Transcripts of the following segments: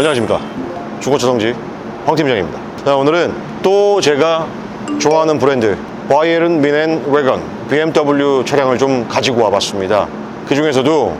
안녕하십니까. 중고차 성지 황 팀장입니다. 자, 오늘은 또 제가 좋아하는 브랜드 바이에른 미넨 웨건 BMW 차량을 좀 가지고 와봤습니다. 그 중에서도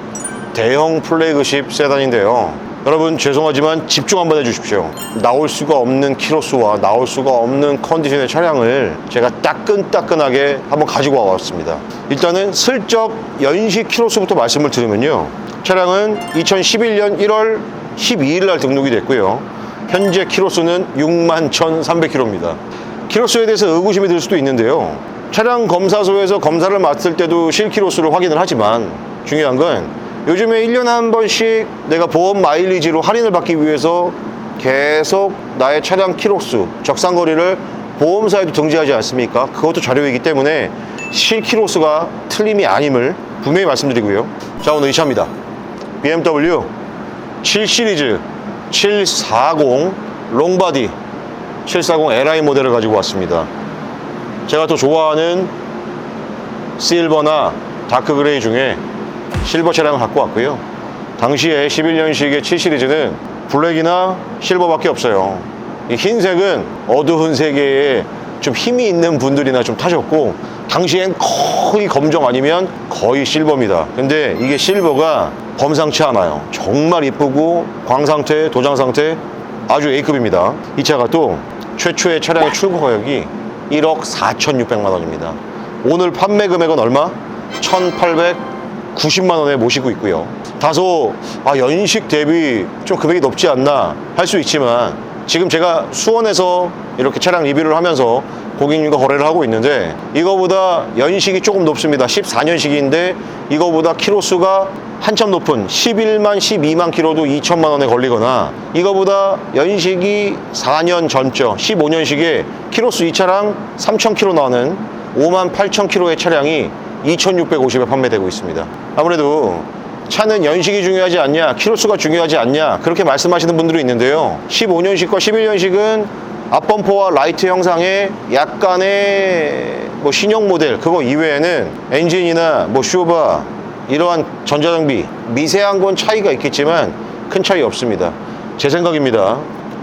대형 플래그십 세단인데요. 여러분 죄송하지만 집중 한번 해주십시오. 나올 수가 없는 키로수와 나올 수가 없는 컨디션의 차량을 제가 따끈따끈하게 한번 가지고 와봤습니다. 일단은 슬쩍 연식 키로수부터 말씀을 드리면요. 차량은 2011년 1월 12일 날 등록이 됐고요 현재 키로수는 6만 1,300km입니다 키로수에 대해서 의구심이 들 수도 있는데요 차량 검사소에서 검사를 맡을 때도 실키로수를 확인을 하지만 중요한 건 요즘에 1년에 한 번씩 내가 보험 마일리지로 할인을 받기 위해서 계속 나의 차량 키로수, 적상거리를 보험사에도 등재하지 않습니까? 그것도 자료이기 때문에 실키로수가 틀림이 아님을 분명히 말씀드리고요. 자, 오늘 이 차입니다. BMW 7 시리즈 740 롱바디 740 LI 모델을 가지고 왔습니다. 제가 또 좋아하는 실버나 다크 그레이 중에 실버 차량을 갖고 왔고요. 당시에 11년식의 7 시리즈는 블랙이나 실버밖에 없어요. 이 흰색은 어두운 세계에 좀 힘이 있는 분들이나 좀 타셨고 당시엔 거의 검정 아니면 거의 실버입니다. 근데 이게 실버가 범상치 않아요. 정말 이쁘고 광 상태, 도장 상태 아주 A급입니다. 이 차가 또 최초의 차량의 출고 가격이 1억 4,600만 원입니다. 오늘 판매 금액은 얼마? 1,890만 원에 모시고 있고요. 다소 아, 연식 대비 좀 금액이 높지 않나 할 수 있지만 지금 제가 수원에서 이렇게 차량 리뷰를 하면서 고객님과 거래를 하고 있는데 이거보다 연식이 조금 높습니다. 14년식인데 이거보다 키로수가 한참 높은 11만, 12만 키로도 2천만 원에 걸리거나 이거보다 연식이 4년 전죠. 15년식에 키로수 이 차량 3천 키로 나오는 5만 8천 키로의 차량이 2,650에 판매되고 있습니다. 아무래도 차는 연식이 중요하지 않냐, 키로수가 중요하지 않냐, 그렇게 말씀하시는 분들이 있는데요. 15년식과 11년식은 앞범퍼와 라이트 형상의 약간의 뭐 신형 모델, 그거 이외에는 엔진이나 뭐 슈바, 이러한 전자장비, 미세한 건 차이가 있겠지만 큰 차이 없습니다. 제 생각입니다.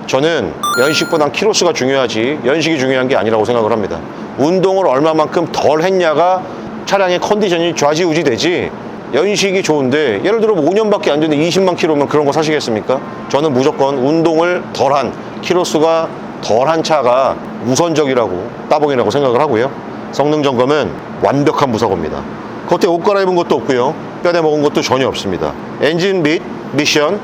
저는 연식보단 키로수가 중요하지 연식이 중요한 게 아니라고 생각을 합니다. 운동을 얼마만큼 덜 했냐가 차량의 컨디션이 좌지우지 되지 연식이 좋은데 예를 들어 뭐 5년밖에 안 됐는데 20만 킬로면 그런 거 사시겠습니까? 저는 무조건 운동을 덜한 키로수가 덜한 차가 우선적이라고 따봉이라고 생각을 하고요. 성능 점검은 완벽한 무사고입니다. 겉에 옷 갈아입은 것도 없고요. 뼈대 먹은 것도 전혀 없습니다. 엔진 및 미션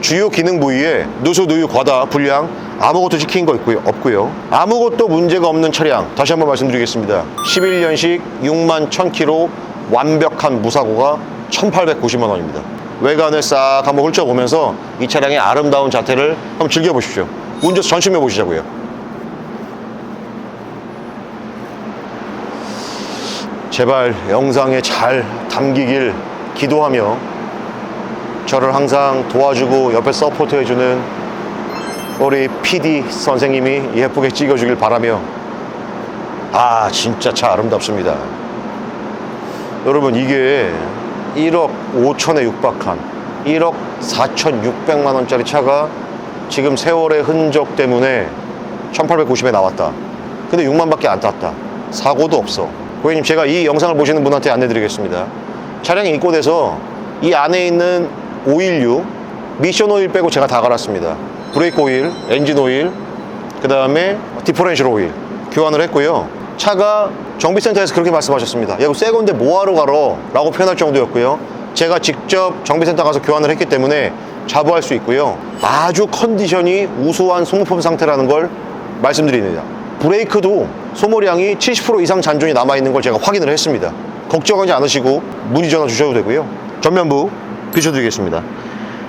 주요 기능 부위에 누수, 누유, 과다, 불량 아무것도 찍힌 거 있고요. 없고요. 아무것도 문제가 없는 차량 다시 한번 말씀드리겠습니다. 11년식 6만 1000km 완벽한 무사고가 1890만 원입니다. 외관을 싹 한번 훑어보면서 이 차량의 아름다운 자태를 한번 즐겨보십시오. 운전수 전심해 보시자고요. 제발 영상에 잘 담기길 기도하며 저를 항상 도와주고 옆에 서포트해주는 우리 PD 선생님이 예쁘게 찍어주길 바라며 아 진짜 차 아름답습니다 여러분 이게 1억 5천에 육박한 1억 4천6백만 원짜리 차가 지금 세월의 흔적 때문에 1890에 나왔다. 근데 6만 밖에 안 땄다. 사고도 없어. 고객님 제가 이 영상을 보시는 분한테 안내 드리겠습니다. 차량이 입고돼서 이 안에 있는 오일류 미션 오일 빼고 제가 다 갈았습니다. 브레이크 오일, 엔진 오일 그 다음에 디퍼렌셜 오일 교환을 했고요. 차가 정비센터에서 그렇게 말씀하셨습니다 야 이거 새 건데 뭐하러 가러? 라고 표현할 정도였고요. 제가 직접 정비센터 가서 교환을 했기 때문에 자부할 수 있고요. 아주 컨디션이 우수한 소모품 상태라는 걸 말씀드립니다. 브레이크도 소모량이 70% 이상 잔존이 남아있는 걸 제가 확인을 했습니다. 걱정하지 않으시고 문의 전화 주셔도 되고요. 전면부 비춰드리겠습니다.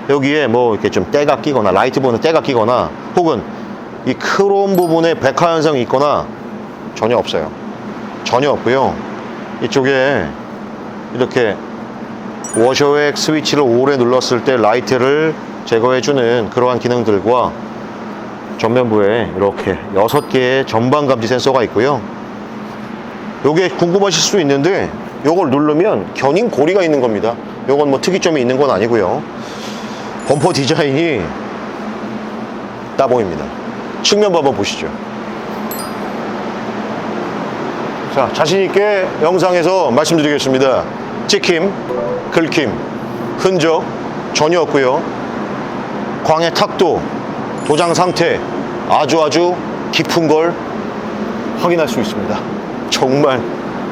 여기에 뭐 이렇게 좀 때가 끼거나 라이트 부분에 때가 끼거나 혹은 이 크롬 부분에 백화 현상이 있거나 전혀 없어요 전혀 없고요 이쪽에 이렇게 워셔액 스위치를 오래 눌렀을 때 라이트를 제거해주는 그러한 기능들과 전면부에 이렇게 6개의 전방 감지 센서가 있고요 요게 궁금하실 수 있는데 요걸 누르면 견인 고리가 있는 겁니다 요건 뭐 특이점이 있는 건 아니고요 범퍼 디자인이 따봉입니다. 측면부 한번 보시죠. 자, 자신있게 영상에서 말씀드리겠습니다. 찍힘, 긁힘, 흔적 전혀 없고요. 광의 탁도, 도장 상태 아주 아주 깊은 걸 확인할 수 있습니다. 정말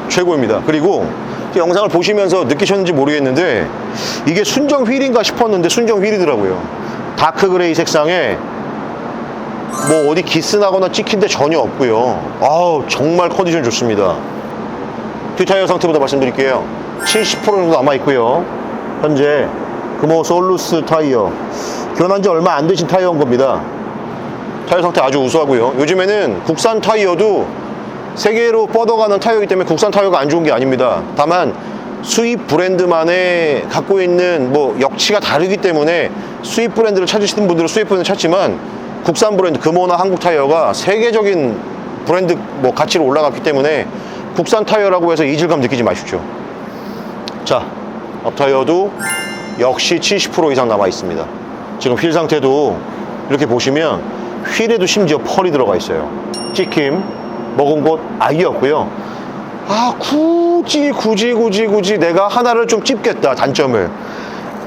최고입니다. 그리고 이 영상을 보시면서 느끼셨는지 모르겠는데 이게 순정 휠인가 싶었는데 순정 휠이더라고요. 다크 그레이 색상에 뭐 어디 기스나거나 찍힌 데 전혀 없고요. 아우 정말 컨디션 좋습니다. 뒷타이어 상태부터 말씀드릴게요. 70% 정도 남아 있고요. 현재 금호 솔루스 타이어 교환한 지 얼마 안 되신 타이어인 겁니다. 타이어 상태 아주 우수하고요. 요즘에는 국산 타이어도 세계로 뻗어가는 타이어이기 때문에 국산 타이어가 안 좋은 게 아닙니다. 다만 수입 브랜드만의 갖고 있는 뭐 역치가 다르기 때문에 수입 브랜드를 찾으시는 분들은 수입 브랜드 찾지만 국산 브랜드 금호나 한국 타이어가 세계적인 브랜드 뭐 가치로 올라갔기 때문에 국산 타이어라고 해서 이질감 느끼지 마십시오. 자, 앞 타이어도 역시 70% 이상 남아 있습니다. 지금 휠 상태도 이렇게 보시면 휠에도 심지어 펄이 들어가 있어요. 찍힘, 먹은 곳 아예 없고요. 아, 굳이, 굳이, 굳이, 굳이 내가 하나를 좀 찝겠다, 단점을.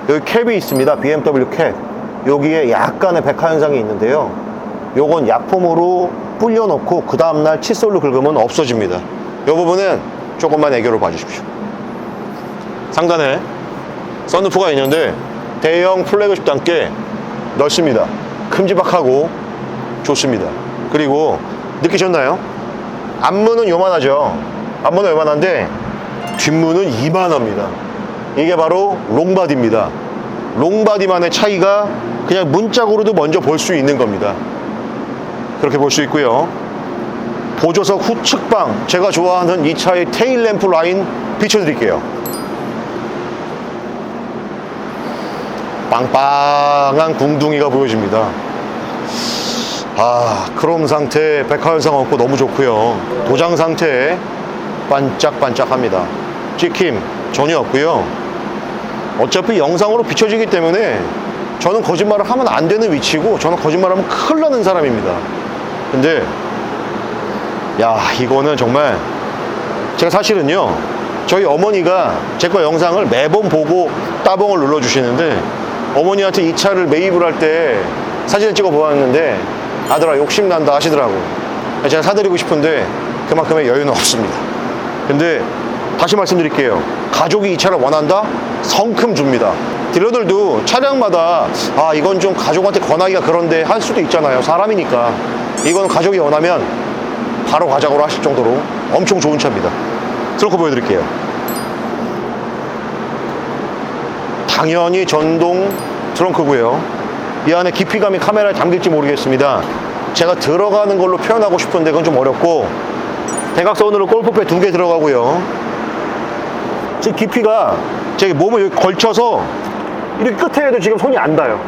여기 캡이 있습니다. BMW 캡. 여기에 약간의 백화 현상이 있는데요. 요건 약품으로 불려놓고 그 다음날 칫솔로 긁으면 없어집니다. 이 부분은 조금만 애교를 봐주십시오. 상단에 썬루프가 있는데 대형 플래그십답게 넓습니다. 큼지막하고 좋습니다. 그리고 느끼셨나요? 앞문은 요만하죠. 앞문은 요만한데 뒷문은 이만합니다. 이게 바로 롱바디입니다. 롱바디만의 차이가 그냥 문짝으로도 먼저 볼 수 있는 겁니다. 그렇게 볼 수 있고요. 보조석 후측방 제가 좋아하는 이 차의 테일 램프 라인 비춰드릴게요. 빵빵한 궁둥이가 보여집니다. 아, 크롬 상태, 백화 현상 없고 너무 좋고요. 도장 상태 반짝반짝합니다. 찍힘 전혀 없고요. 어차피 영상으로 비춰지기 때문에 저는 거짓말을 하면 안 되는 위치고 저는 거짓말하면 큰일 나는 사람입니다. 근데 야, 이거는 정말 제가 사실은요. 저희 어머니가 제 거 영상을 매번 보고 따봉을 눌러주시는데 어머니한테 이 차를 매입을 할 때 사진을 찍어 보았는데 아들아 욕심난다 하시더라고 제가 사드리고 싶은데 그만큼의 여유는 없습니다 근데 다시 말씀드릴게요 가족이 이 차를 원한다? 성큼 줍니다 딜러들도 차량마다 아 이건 좀 가족한테 권하기가 그런데 할 수도 있잖아요 사람이니까 이건 가족이 원하면 바로 가자고로 하실 정도로 엄청 좋은 차입니다 트렁크 보여드릴게요 당연히 전동 트렁크고요. 이 안에 깊이감이 카메라에 담길지 모르겠습니다. 제가 들어가는 걸로 표현하고 싶은데 그건 좀 어렵고 대각선으로 골프백 두 개 들어가고요. 지금 깊이가 제 몸을 걸쳐서 이렇게 끝에 해도 지금 손이 안 닿아요.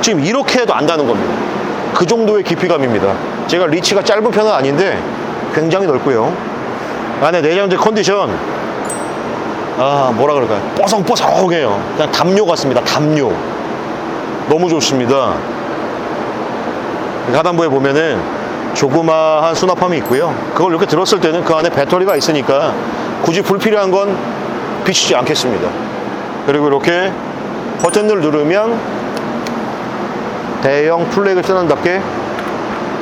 지금 이렇게 해도 안 닿는 겁니다. 그 정도의 깊이감입니다. 제가 리치가 짧은 편은 아닌데 굉장히 넓고요. 안에 내장재 컨디션 아 뭐라 그럴까요 뽀송뽀송해요 그냥 담요 같습니다 담요 너무 좋습니다 하단부에 보면은 조그마한 수납함이 있고요 그걸 이렇게 들었을 때는 그 안에 배터리가 있으니까 굳이 불필요한 건 비치지 않겠습니다 그리고 이렇게 버튼을 누르면 대형 플렉을 뜨는답게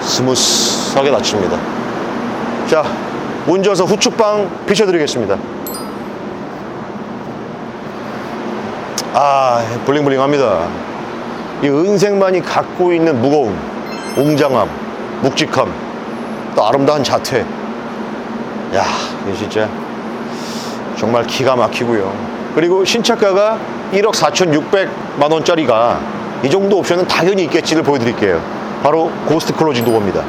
스무스하게 닫힙니다 자 운전석 후측방 비춰드리겠습니다 아, 블링블링합니다. 이 은색만이 갖고 있는 무거움, 웅장함, 묵직함, 또 아름다운 자태. 야, 이게 진짜 정말 기가 막히고요. 그리고 신차가가 1억 4,600만 원짜리가 이 정도 옵션은 당연히 있겠지를 보여드릴게요. 바로 고스트 클로징 도어입니다.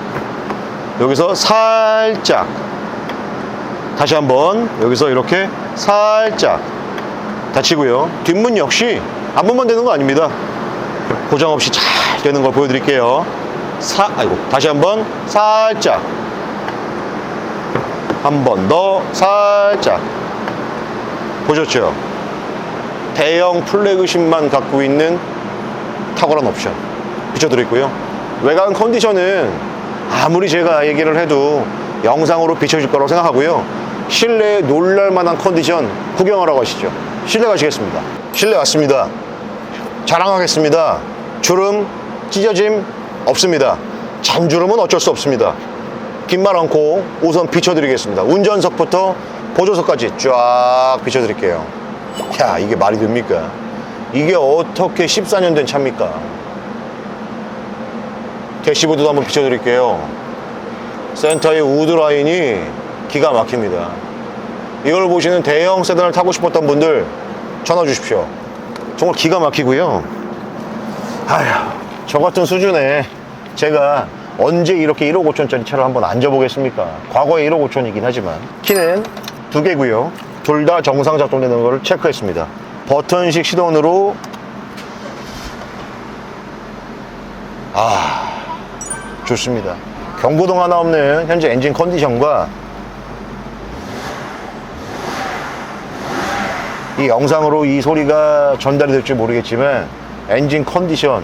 여기서 살짝 다시 한번 여기서 이렇게 살짝 닫히고요. 뒷문 역시 앞문만 되는 거 아닙니다. 고장 없이 잘 되는 걸 보여드릴게요. 사, 아이고, 다시 한번 살짝. 한 번 더 살짝. 보셨죠? 대형 플래그십만 갖고 있는 탁월한 옵션. 비춰드리고요. 외관 컨디션은 아무리 제가 얘기를 해도 영상으로 비춰질 거라고 생각하고요. 실내에 놀랄만한 컨디션 구경하러 가시죠. 실내 가시겠습니다. 실내 왔습니다. 자랑하겠습니다. 주름, 찢어짐 없습니다. 잔주름은 어쩔 수 없습니다. 긴 말 않고 우선 비춰드리겠습니다. 운전석부터 보조석까지 쫙 비춰드릴게요. 야, 이게 말이 됩니까? 이게 어떻게 14년 된 차입니까? 대시보드도 한번 비춰드릴게요. 센터의 우드 라인이 기가 막힙니다. 이걸 보시는 대형 세단을 타고 싶었던 분들 전화 주십시오. 정말 기가 막히고요. 아휴, 저 같은 수준에 제가 언제 이렇게 1억 5천짜리 차를 한번 앉아보겠습니까? 과거에 1억 5천이긴 하지만 키는 두 개고요. 둘 다 정상 작동되는 걸 체크했습니다. 버튼식 시동으로 아 좋습니다. 경고등 하나 없는 현재 엔진 컨디션과 이 영상으로 이 소리가 전달이 될지 모르겠지만 엔진 컨디션,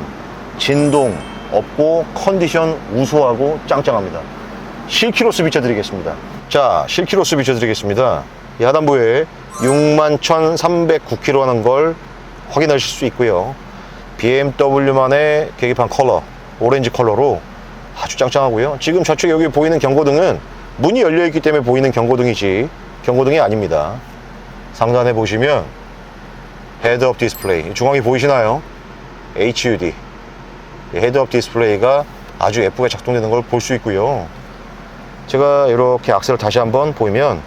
진동 없고 컨디션 우수하고 짱짱합니다. 실키로스 비춰드리겠습니다. 자, 실키로스 비춰드리겠습니다. 이 하단부에 61,309km 하는 걸 확인하실 수 있고요. BMW만의 계기판 컬러, 오렌지 컬러로 아주 짱짱하고요. 지금 저쪽에 여기 보이는 경고등은 문이 열려 있기 때문에 보이는 경고등이지 경고등이 아닙니다. 상단에 보시면 헤드업 디스플레이 중앙이 보이시나요? HUD 이 헤드업 디스플레이가 아주 예쁘게 작동되는 걸 볼 수 있고요. 제가 이렇게 악셀을 다시 한번 보이면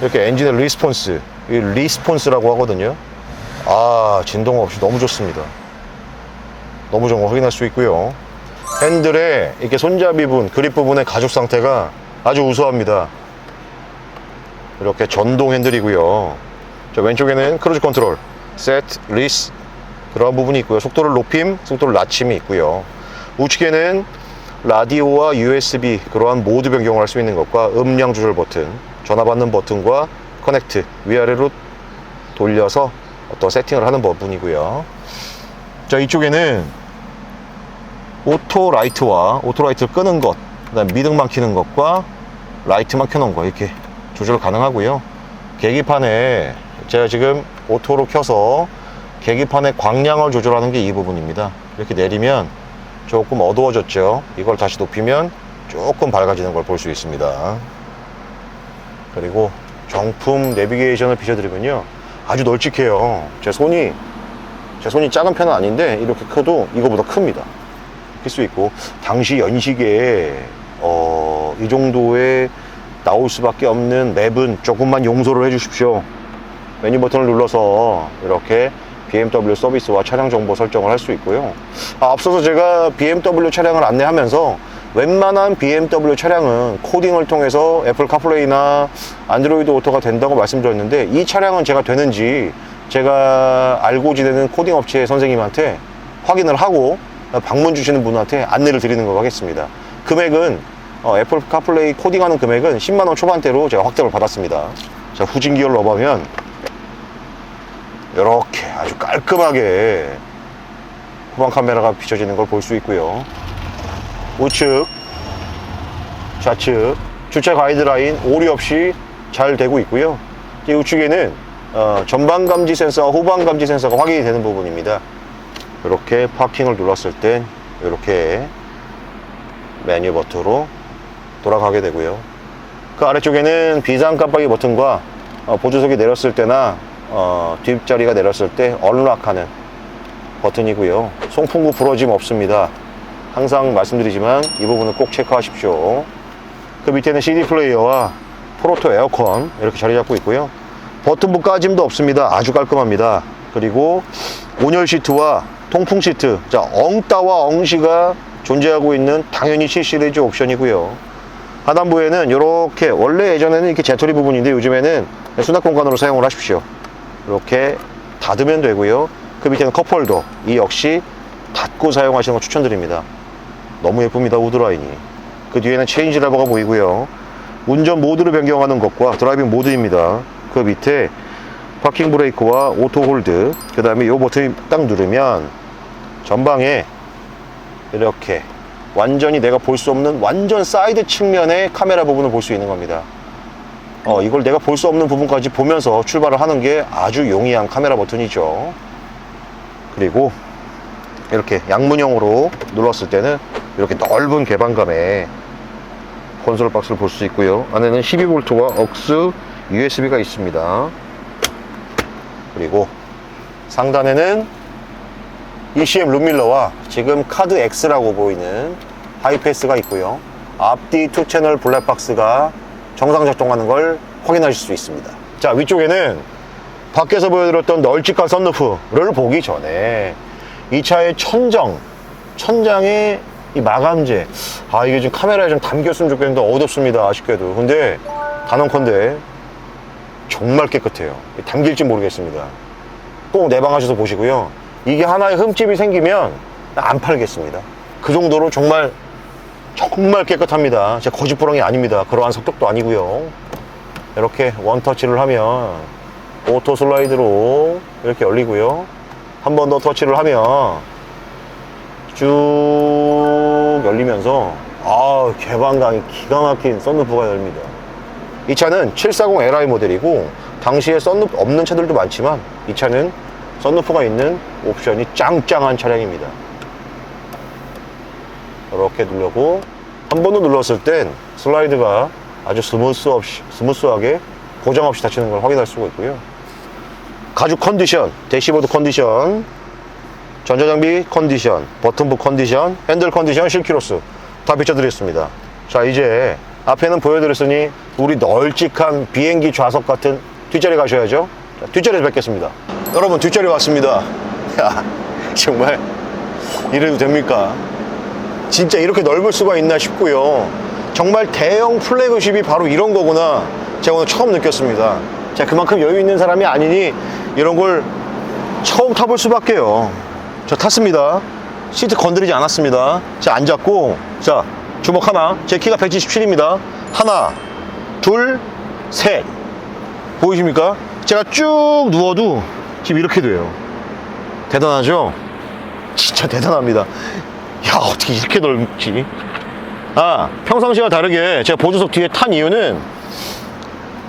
이렇게 엔진의 리스폰스, 이 리스폰스라고 하거든요. 아, 진동 없이 너무 좋습니다. 너무 좋은 거 확인할 수 있고요. 핸들에 이렇게 손잡이 부분, 그립 부분의 가죽 상태가 아주 우수합니다. 이렇게 전동 핸들이고요. 저 왼쪽에는 크루즈 컨트롤, 세트, 리스 그런 부분이 있고요. 속도를 높임, 속도를 낮침이 있고요. 우측에는 라디오와 USB 그러한 모드 변경을 할 수 있는 것과 음량 조절 버튼, 전화 받는 버튼과 커넥트 위아래로 돌려서 어떤 세팅을 하는 부분이고요. 자 이쪽에는 오토 라이트와 오토 라이트를 끄는 것, 그다음 미등만 켜는 것과 라이트만 켜놓은 거 이렇게 조절 가능하고요. 계기판에 제가 지금 오토로 켜서 계기판의 광량을 조절하는 게 이 부분입니다. 이렇게 내리면 조금 어두워졌죠. 이걸 다시 높이면 조금 밝아지는 걸 볼 수 있습니다. 그리고 정품 내비게이션을 비춰드리면요. 아주 널찍해요. 제 손이, 제 손이 작은 편은 아닌데, 이렇게 커도 이거보다 큽니다. 클 수 있고, 당시 연식에, 어, 이 정도의 나올 수밖에 없는 맵은 조금만 용서를 해 주십시오. 메뉴 버튼을 눌러서 이렇게 BMW 서비스와 차량 정보 설정을 할 수 있고요. 아, 앞서서 제가 BMW 차량을 안내하면서 웬만한 BMW 차량은 코딩을 통해서 애플 카플레이나 안드로이드 오토가 된다고 말씀드렸는데 이 차량은 제가 되는지 제가 알고 지내는 코딩 업체 선생님한테 확인을 하고 방문 주시는 분한테 안내를 드리는 거 하겠습니다. 금액은 어, 애플 카플레이 코딩하는 금액은 10만원 초반대로 제가 확정을 받았습니다. 자, 후진기어를 넣어보면 이렇게 아주 깔끔하게 후방 카메라가 비춰지는 걸 볼 수 있고요. 우측, 좌측, 주차 가이드라인 오류 없이 잘 되고 있고요. 이 우측에는 어, 전방 감지 센서와 후방 감지 센서가 확인이 되는 부분입니다. 이렇게 파킹을 눌렀을 땐 이렇게 메뉴 버튼으로 돌아가게 되고요. 그 아래쪽에는 비상 깜빡이 버튼과 어, 보조석이 내렸을 때나 어, 뒷자리가 내렸을 때 언락하는 버튼이고요. 송풍구 부러짐 없습니다. 항상 말씀드리지만 이 부분은 꼭 체크하십시오. 그 밑에는 CD 플레이어와 프로토 에어컨 이렇게 자리 잡고 있고요. 버튼부 까짐도 없습니다. 아주 깔끔합니다. 그리고 온열 시트와 통풍 시트, 자 엉따와 엉시가 존재하고 있는 당연히 7시리즈 옵션이고요. 하단부에는 이렇게 원래 예전에는 이렇게 재터리 부분인데 요즘에는 수납 공간으로 사용을 하십시오. 이렇게 닫으면 되고요. 그 밑에는 컵홀더. 이 역시 닫고 사용하시는 거 추천드립니다. 너무 예쁩니다. 우드라인이. 그 뒤에는 체인지 레버가 보이고요. 운전 모드를 변경하는 것과 드라이빙 모드입니다. 그 밑에 파킹 브레이크와 오토 홀드 그 다음에 이 버튼을 딱 누르면 전방에 이렇게 완전히 내가 볼 수 없는 완전 사이드 측면의 카메라 부분을 볼 수 있는 겁니다 어, 이걸 내가 볼 수 없는 부분까지 보면서 출발을 하는 게 아주 용이한 카메라 버튼이죠. 그리고 이렇게 양문형으로 눌렀을 때는 이렇게 넓은 개방감에 콘솔 박스를 볼 수 있고요. 안에는 12V와 억스 USB가 있습니다. 그리고 상단에는 ECM 룸밀러와 지금 카드 X라고 보이는 하이패스가 있고요. 앞뒤 투 채널 블랙박스가 정상 작동하는 걸 확인하실 수 있습니다. 자, 위쪽에는 밖에서 보여드렸던 널찍한 썬루프를 보기 전에 이 차의 천정, 천장의 이 마감재. 아, 이게 좀 카메라에 좀 담겼으면 좋겠는데 어둡습니다. 아쉽게도. 근데 단언컨대 정말 깨끗해요. 담길지 모르겠습니다. 꼭 내방하셔서 보시고요. 이게 하나의 흠집이 생기면 안 팔겠습니다. 그 정도로 정말 정말 깨끗합니다. 제 거짓부렁이 아닙니다. 그러한 성격도 아니고요. 이렇게 원터치를 하면 오토 슬라이드로 이렇게 열리고요. 한 번 더 터치를 하면 쭉 열리면서 아 개방감이 기가 막힌 썬루프가 열립니다. 이 차는 740 Li 모델이고 당시에 썬루프 없는 차들도 많지만 이 차는 썬루프가 있는 옵션이 짱짱한 차량입니다. 이렇게 누르고 한 번 더 눌렀을 땐 슬라이드가 아주 스무스 없이, 스무스하게 고장 없이 닫히는 걸 확인할 수가 있고요. 가죽 컨디션, 대시보드 컨디션, 전자장비 컨디션, 버튼부 컨디션, 핸들 컨디션, 실키로스 다 비춰드렸습니다. 자 이제 앞에는 보여드렸으니 우리 널찍한 비행기 좌석 같은 뒷자리 가셔야죠. 자, 뒷자리에서 뵙겠습니다. 여러분 뒷자리 왔습니다. 야 정말 이래도 됩니까? 진짜 이렇게 넓을 수가 있나 싶고요. 정말 대형 플래그십이 바로 이런 거구나. 제가 오늘 처음 느꼈습니다. 제가 그만큼 여유 있는 사람이 아니니 이런 걸 처음 타볼 수밖에요. 저 탔습니다. 시트 건드리지 않았습니다. 자, 앉았고, 자, 주먹 하나. 제 키가 177입니다. 하나, 둘, 셋. 보이십니까? 제가 쭉 누워도 지금 이렇게 돼요. 대단하죠? 진짜 대단합니다. 야, 어떻게 이렇게 넓지? 아, 평상시와 다르게 제가 보조석 뒤에 탄 이유는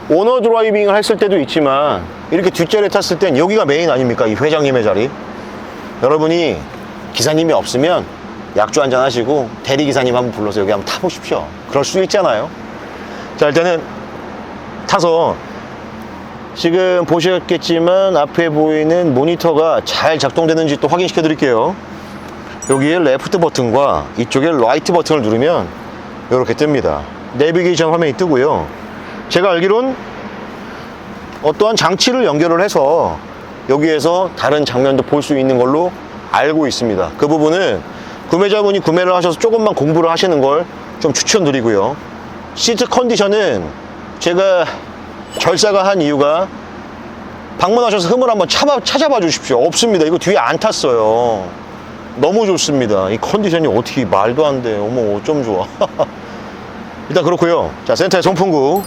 오너 드라이빙을 했을 때도 있지만 이렇게 뒷자리에 탔을 땐 여기가 메인 아닙니까? 이 회장님의 자리. 여러분이 기사님이 없으면 약주 한잔 하시고 대리기사님 한번 불러서 여기 한번 타보십시오. 그럴 수 있잖아요. 자, 일단은 타서 지금 보셨겠지만 앞에 보이는 모니터가 잘 작동되는지 또 확인시켜 드릴게요. 여기에 레프트 버튼과 이쪽에 라이트 버튼을 누르면 이렇게 뜹니다. 내비게이션 화면이 뜨고요. 제가 알기론 어떠한 장치를 연결을 해서 여기에서 다른 장면도 볼 수 있는 걸로 알고 있습니다. 그 부분은 구매자분이 구매를 하셔서 조금만 공부를 하시는 걸 좀 추천드리고요. 시트 컨디션은 제가 결사가 한 이유가 방문하셔서 흠을 한번 찾아, 찾아봐 주십시오. 없습니다. 이거 뒤에 안 탔어요. 너무 좋습니다. 이 컨디션이 어떻게 말도 안 돼. 어머, 어쩜 좋아. 일단 그렇고요. 자, 센터에 송풍구.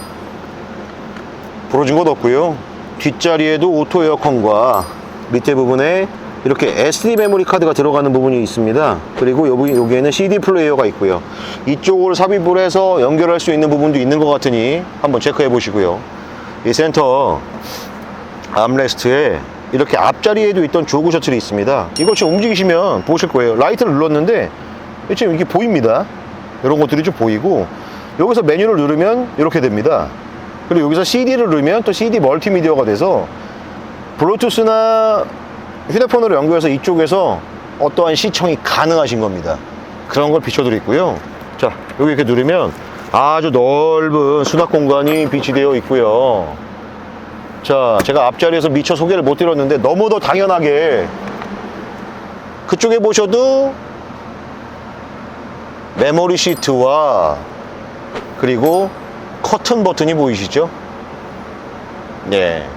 부러진 것도 없고요. 뒷자리에도 오토 에어컨과 밑에 부분에 이렇게 SD 메모리 카드가 들어가는 부분이 있습니다. 그리고 여기, 여기에는 CD 플레이어가 있고요. 이쪽을 삽입을 해서 연결할 수 있는 부분도 있는 것 같으니 한번 체크해 보시고요. 이 센터 암레스트에 이렇게 앞자리에도 있던 조그 셔틀이 있습니다. 이거 지금 움직이시면 보실 거예요. 라이트를 눌렀는데 지금 이게 보입니다. 이런 것들이 좀 보이고 여기서 메뉴를 누르면 이렇게 됩니다. 그리고 여기서 CD를 누르면 또 CD 멀티미디어가 돼서 블루투스나 휴대폰으로 연결해서 이쪽에서 어떠한 시청이 가능하신 겁니다. 그런 걸 비춰드리고요. 자, 여기 이렇게 누르면 아주 넓은 수납 공간이 비치되어 있고요. 자, 제가 앞자리에서 미처 소개를 못 드렸는데 너무도 당연하게 그쪽에 보셔도 메모리 시트와 그리고 커튼 버튼이 보이시죠? 네.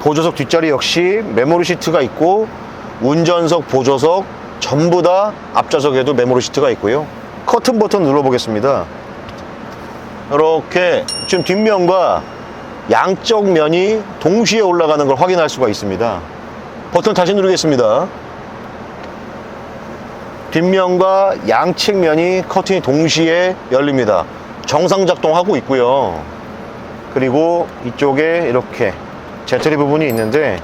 보조석 뒷자리 역시 메모리 시트가 있고 운전석, 보조석 전부 다 앞좌석에도 메모리 시트가 있고요. 커튼 버튼 눌러보겠습니다. 이렇게 지금 뒷면과 양쪽 면이 동시에 올라가는 걸 확인할 수가 있습니다. 버튼 다시 누르겠습니다. 뒷면과 양측 면이 커튼이 동시에 열립니다. 정상 작동하고 있고요. 그리고 이쪽에 이렇게 재터리 부분이 있는데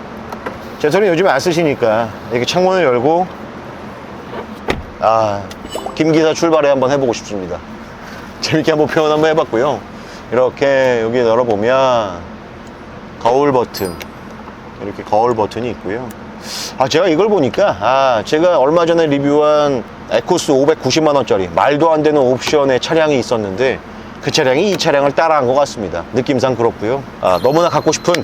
재터리 요즘에 안 쓰시니까 이렇게 창문을 열고 아 김기사 출발에 한번 해보고 싶습니다. 재밌게 한번 표현 한번 해봤고요. 이렇게 여기 열어보면 거울 버튼 이렇게 거울 버튼이 있고요. 아 제가 이걸 보니까 아 제가 얼마 전에 리뷰한 에코스 590만 원짜리 말도 안 되는 옵션의 차량이 있었는데 그 차량이 이 차량을 따라한 것 같습니다. 느낌상 그렇고요. 아 너무나 갖고 싶은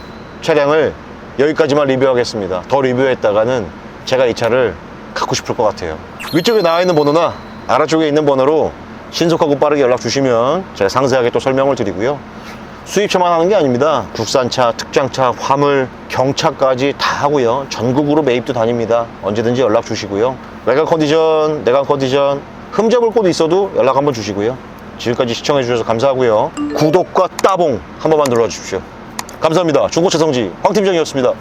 차량을 여기까지만 리뷰하겠습니다. 더 리뷰했다가는 제가 이 차를 갖고 싶을 것 같아요. 위쪽에 나와 있는 번호나 아래쪽에 있는 번호로 신속하고 빠르게 연락 주시면 제가 상세하게 또 설명을 드리고요. 수입차만 하는 게 아닙니다. 국산차, 특장차, 화물, 경차까지 다 하고요. 전국으로 매입도 다닙니다. 언제든지 연락 주시고요. 외관 컨디션, 내관 컨디션, 흠잡을 곳 있어도 연락 한번 주시고요. 지금까지 시청해 주셔서 감사하고요. 구독과 따봉 한 번만 눌러 주십시오. 감사합니다. 중고차 성지 황팀장이었습니다.